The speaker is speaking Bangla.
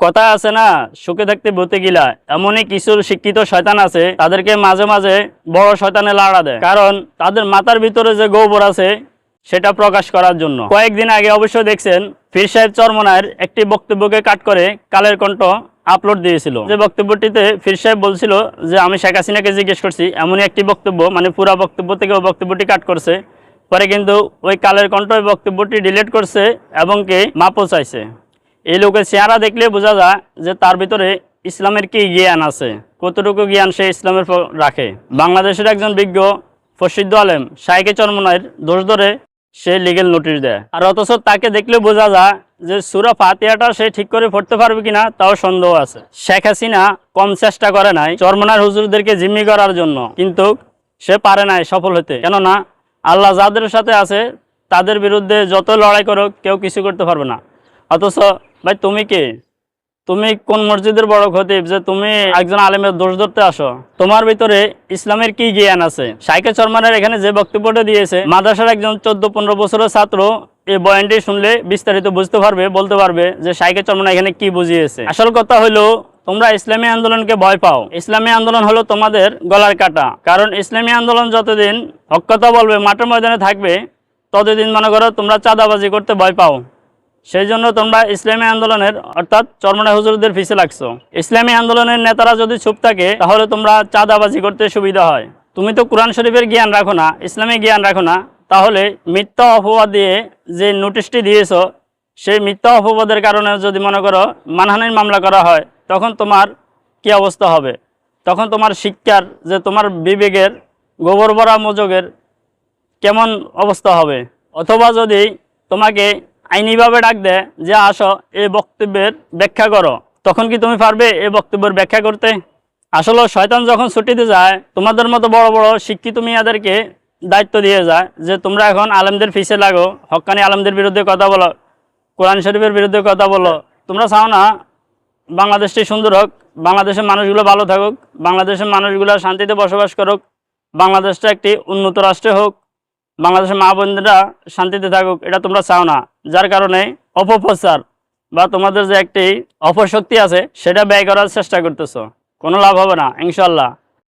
কথা আছে না, সুখে থাকতে বলতে গিলা। এমনই কিছু শিক্ষিত শয়তান আছে, তাদেরকে মাঝে মাঝে বড় শয়তানে লাড়া দেয়। কারণ তাদের মাথার ভিতরে যে গোবর আছে, সেটা প্রকাশ করার জন্য। কয়েকদিন আগে অবশ্য দেখছেন ফির সাহেব চরমনায়ের একটি বক্তব্যকে কাট করে কালের কণ্ঠ আপলোড দিয়েছিল। যে বক্তব্যটিতে ফির সাহেব বলছিল যে, আমি শেখ হাসিনাকে জিজ্ঞেস করছি, এমনই একটি বক্তব্য মানে পুরা বক্তব্য থেকে ওই বক্তব্যটি কাট করছে। পরে কিন্তু ওই কালের কণ্ঠ ওই বক্তব্যটি ডিলিট করছে এবং কি মাপও চাইছে। এই লোকের চেহারা দেখলে বোঝা যায় যে তার ভিতরে ইসলামের কি জ্ঞান আছে, কতটুকু জ্ঞান সে ইসলামের রাখে। বাংলাদেশের একজন বিজ্ঞ, প্রসিদ্ধ আলেম শাইকে চরমনায়ের দোষ ধরে সে লিগেল নোটিশ দেয়। আর অথচ তাকে দেখলে বোঝা যায় যে সুরা ফাতিয়াটা সে ঠিক করে পড়তে পারবে কিনা তাও সন্দেহ আছে। শেখ হাসিনা কম চেষ্টা করে নাই চরমনার হুজুরদেরকে জিম্মি করার জন্য, কিন্তু সে পারে নাই সফল হতে। কেননা আল্লাহ যাদের সাথে আছে, তাদের বিরুদ্ধে যত লড়াই করো কেউ কিছু করতে পারবে না। অথচ ভাই, তুমি কে? তুমি কোন মসজিদের বড় খতিব যে তুমি একজন আলেমের দোষ ধরতে আসো? তোমার ভিতরে ইসলামের কি জ্ঞান আছে? সাইকে চরমানের এখানে যে বক্তব্যটা দিয়েছে, মাদ্রাসার একজন চোদ্দ পনেরো বছরের ছাত্র এই বয়ানটি শুনলে বিস্তারিত বুঝতে পারবে, বলতে পারবে যে সাইকে চরমান এখানে কি বুঝিয়েছে। আসল কথা হলো, তোমরা ইসলামী আন্দোলনকে ভয় পাও। ইসলামী আন্দোলন হলো তোমাদের গলার কাটা। কারণ ইসলামী আন্দোলন যতদিন হক কথা বলবে, মাঠের ময়দানে থাকবে, ততদিন মনে করো তোমরা চাঁদাবাজি করতে ভয় পাও। সেই জন্য তোমরা ইসলামী আন্দোলনের, অর্থাৎ চর্মনা হুজুরদের পিছে লাগছো। ইসলামী আন্দোলনের নেতারা যদি চুপ থাকে, তাহলে তোমরা চাঁদাবাজি করতে সুবিধা হয়। তুমি তো কোরআন শরীফের জ্ঞান রাখো না, ইসলামী জ্ঞান রাখো না, তাহলে মিথ্যা অপবাদ দিয়ে যে নোটিশটি দিয়েছ, সেই মিথ্যা অপবাদের কারণে যদি মনে করো মানহানির মামলা করা হয়, তখন তোমার কি অবস্থা হবে? তখন তোমার শিক্ষার, যে তোমার বিবেকের, গোবর ভরা মজগের কেমন অবস্থা হবে? অথবা যদি তোমাকে আইনিভাবে ডাক দেয় যে আসো এই বক্তব্যের ব্যাখ্যা করো। তখন কি তুমি পারবে এই বক্তব্যের ব্যাখ্যা করতে? আসলে শয়তান যখন ছুটিতে যায়, তোমাদের মতো বড় বড় শিক্ষিত মেয়াদেরকে দায়িত্ব দিয়ে যায় যে তোমরা এখন আলেমদের ফিসে লাগো হক্কানি আলেমদের বিরুদ্ধে কথা বলো, কোরআন শরীফের বিরুদ্ধে কথা বলো। তোমরা চাও না বাংলাদেশটি সুন্দর হোক, বাংলাদেশের মানুষগুলো ভালো থাকুক, বাংলাদেশের মানুষগুলো শান্তিতে বসবাস করুক, বাংলাদেশটা একটি উন্নত রাষ্ট্রে হোক। বাংলাদেশের মা বন্ধুরা শান্তিতে থাকুক, এটা তোমরা চাও না। যার কারণে অপপ্রচার বা তোমাদের যে একটি অপশক্তি আছে, সেটা ব্যয় করার চেষ্টা করতেছো। কোনো লাভ হবে না ইনশাল্লাহ